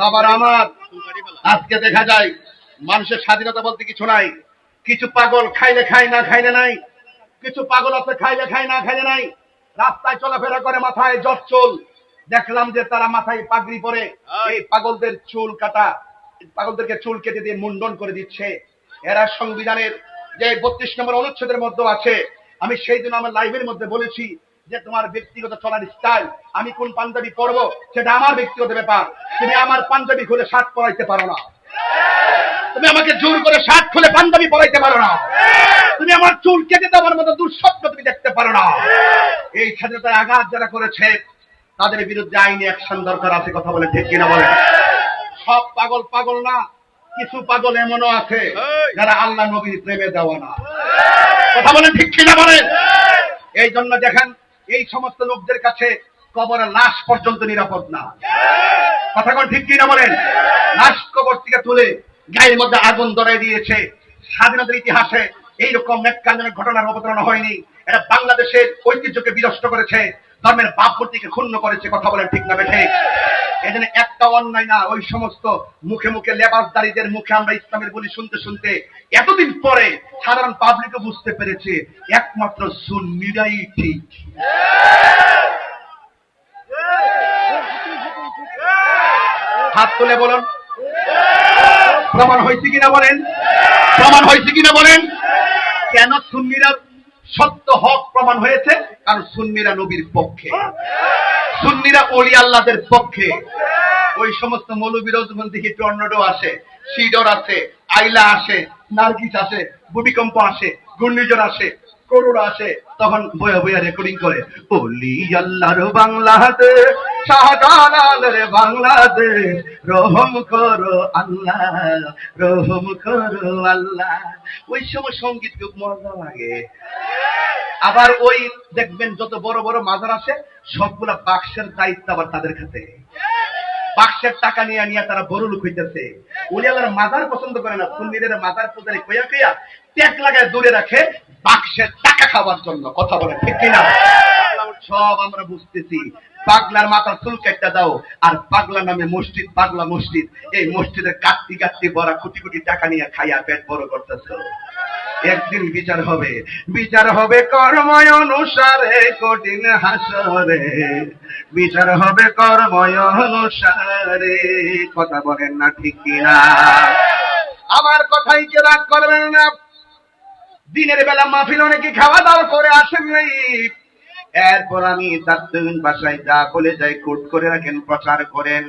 বাবার আমার। আজকে দেখা যায় মানুষের স্বাধীনতা বলতে কিছু নাই। কিছু পাগল খাইলে খাই না খাইলে নাই। কিছু পাগল আছে খাইলে খাই না খাইলে নাই। রাস্তায় চলাফেরা করে মাথায় জট চুল। দেখলাম যে তারা মাথায় পাগড়ি পরে। এই পাগলদের চুল কাটা পাগলদেরকে চুল কেটে দিয়ে মুন্ডন করে দিচ্ছে। এরা সংবিধানের যে বত্রিশ নম্বর অনুচ্ছেদের মধ্যে আছে। আমি সেই জন্য আমার লাইভের মধ্যে বলেছি যে তোমার ব্যক্তিগত চলার স্টাইল আমি কোন পাঞ্জাবি পরবো, সেটা আমার ব্যক্তিগত ব্যাপার। তুমি আমার পাঞ্জাবি খুলে শার্ট পরাইতে পারো না। তুমি আমাকে জোর করে শার্ট খুলে পাঞ্জাবি পরাইতে পারো না। তুমি আমার চুল কেটে দেওয়ার মতো দুঃস্বপ্ন তুমি দেখতে পারো না। এই স্বাধীনতায় আঘাত যারা করেছে, তাদের বিরুদ্ধে আইনি অ্যাকশন দরকার আছে, কথা বলে ঠিক কিনা বলে সব পাগল পাগল না, কিছু পাগল এমনও আছে যারা আল্লাহ নবীর প্রেমে দেওয়া না। কথা বলেন ঠিক কিনা বলেন? এই জন্য দেখেন এই সমস্ত লোকদের কাছে কবরের লাশ পর্যন্ত নিরাপদ না। কথা কোন ঠিক কিনা বলেন? লাশ কবর থেকে তুলে গায়ের মধ্যে আগুন ধরাই দিয়েছে। স্বাধীনতার ইতিহাসে এইরকম নেককালীন ঘটনার অবতারণা হয়নি। এটা বাংলাদেশের ঐতিহ্যকে বিনষ্ট করেছে। ধর্মের ভাবমূর্তিকে ক্ষুণ্ণ করেছে। কথা বলেন ঠিক না বেঠে? জন্য একটা অন্যায় না, ওই সমস্ত মুখে মুখে লেবাসদারীদের মুখে আমরা ইসলামের বলি শুনতে শুনতে এতদিন পরে সাধারণ পাবলিকও বুঝতে পেরেছে, একমাত্র সুন্নিরাই ঠিক। হাত তুলে বলুন। প্রমাণ হয়েছে কিনা বলেন? প্রমাণ হয়েছে কিনা বলেন? কেন সুন্নিরা সত্য হক প্রমাণ হয়েছে? কারণ সুন্নিরা নবীর পক্ষে। সুন্নিরা অলি আল্লাহদের পক্ষে। ওই সমস্ত মৌলবীর দেখি টর্নেডো আসে। সিডর আছে আইলা আসে, নার্গিস আসে, ভূমিকম্প আসে, ঘূর্ণিঝড় আসে করোনা আসে, তখন বয়া বয়া রেকর্ডিং করে। অলি আল্লাহর বাংলাদেশ শাহজালালের বাংলাদেশ, রহম করো আল্লাহ, রহম করো আল্লাহ। ওই সময় সংগীত খুব মজা লাগে। আবার ওই দেখবেন যত বড় বড় মাজার আসে সবগুলা বাক্সের দায়িত্ব আবার তাদের খাতে। বাক্সের টাকা নিয়ে নিয়ে তারা বড় লোক হইতেছে। উনি আল্লাহর মাজার পছন্দ করে না, সুন্নিদের মাজার পূজারি কইয়া কইয়া ট্যাগ লাগায় দূরে রাখে বাক্সের টাকা খাওয়ার জন্য। কথা বলে ঠিক কিনা? সব আমরা বুঝতেছি। পাগলার মাথার চুল কেটে দাও। আর পাগলা নামে মসজিদ, পাগলা মসজিদ। এই মসজিদের কাটতি কাটতি বড় কোটি কোটি টাকা নিয়ে খাইয়া পেট বড় করতেছো। একদিন বিচার হবে। বিচার হবে কর্ময় অনুসারে, কঠিন হাসরে। বিচার হবে কর্ময় অনুসারে। কথা বলেন না ঠিক কিনা? আমার কথাই কে রাগ করবেন না? দিনের বেলা মাহফিল অনেকে খাওয়া দাওয়া করে আসেন নাই। এরপর আমি তার বাসায় যা বলে যাই কোট করে রাখেন প্রচার করেন।